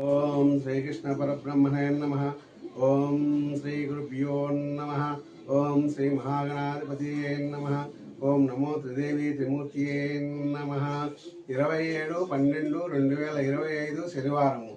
ఓం శ్రీకృష్ణ పరబ్రహ్మణే నమ. ఓం శ్రీ గురుభ్యో నమ. ఓం శ్రీ మహాగణాధిపతి నమ. ఓం నమో త్రిదేవి త్రిమూర్తియే నమ. ఇరవై ఏడు పన్నెండు రెండు వేల ఇరవై ఐదు శనివారము.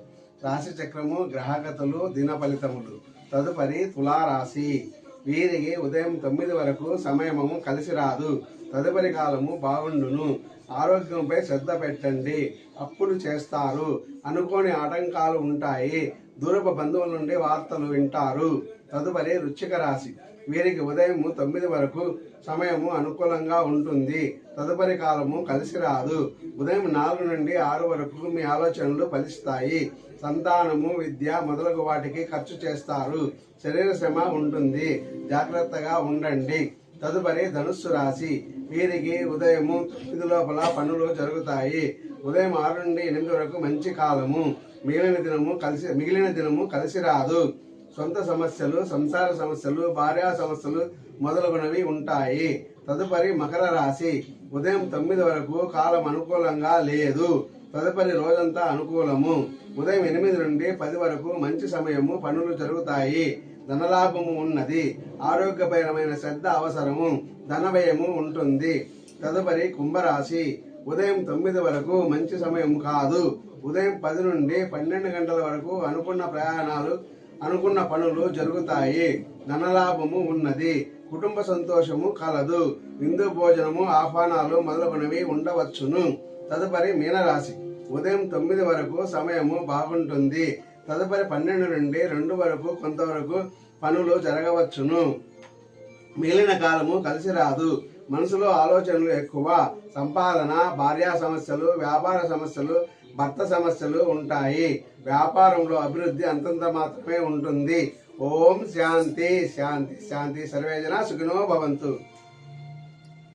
రాశి చక్రము గ్రహగతులు దిన ఫలితములు. తదుపరి తులారాశి. వీరికి ఉదయం తొమ్మిది వరకు సమయము కలిసి రాదు. తదుపరి కాలము బాగుండును ఆరోగ్యంపై శ్రద్ధ పెట్టండి. అప్పులు చేస్తారు. అనుకోని ఆటంకాలు ఉంటాయి. దూరపు బంధువుల నుండి వార్తలు వింటారు. తదుపరి రుచిక రాశి. వీరికి ఉదయం తొమ్మిది వరకు సమయము అనుకూలంగా ఉంటుంది. తదుపరి కాలము కలిసి రాదు. ఉదయం నాలుగు నుండి ఆరు వరకు మీ ఆలోచనలు ఫలిస్తాయి. సంతానము విద్య మొదలగు వాటికి ఖర్చు చేస్తారు. శరీర శ్రమ ఉంటుంది. జాగ్రత్తగా ఉండండి. తదుపరి ధనుస్సు రాశి. వీరికి ఉదయము తొమ్మిది లోపల పనులు జరుగుతాయి. ఉదయం ఆరు నుండి ఎనిమిది వరకు మంచి కాలము. మిగిలిన దినము కలిసి మిగిలిన దినము కలిసి రాదు. సొంత సమస్యలు సంసార సమస్యలు భార్యా సమస్యలు మొదలగునవి ఉంటాయి. తదుపరి మకర రాశి. ఉదయం తొమ్మిది వరకు కాలం అనుకూలంగా లేదు. తదుపరి రోజంతా అనుకూలము. ఉదయం ఎనిమిది నుండి పది వరకు మంచి సమయము పనులు జరుగుతాయి. ధనలాభము ఉన్నది. ఆరోగ్యపరమైన శ్రద్ధ అవసరము. ధనవ్యయము ఉంటుంది. తదుపరి కుంభరాశి. ఉదయం తొమ్మిది వరకు మంచి సమయం కాదు. ఉదయం పది నుండి పన్నెండు గంటల వరకు అనుకున్న ప్రయాణాలు అనుకున్న పనులు జరుగుతాయి. ధనలాభము ఉన్నది. కుటుంబ సంతోషము కలదు. విందు భోజనము ఆహ్వానాలు మొదలగునవి ఉండవచ్చును. తదుపరి మీనరాశి. ఉదయం తొమ్మిది వరకు సమయము బాగుంటుంది. తదుపరి పన్నెండు నుండి రెండు వరకు కొంతవరకు పనులు జరగవచ్చును. మిగిలిన కాలము కలిసి రాదు. మనసులో ఆలోచనలు ఎక్కువ. సంపాదన భార్యా సమస్యలు వ్యాపార సమస్యలు భర్త సమస్యలు ఉంటాయి. వ్యాపారంలో అభివృద్ధి అంతంత మాత్రమే ఉంటుంది. ఓం శాంతి శాంతి శాంతి. సర్వేజన సుఖినో భవంతు.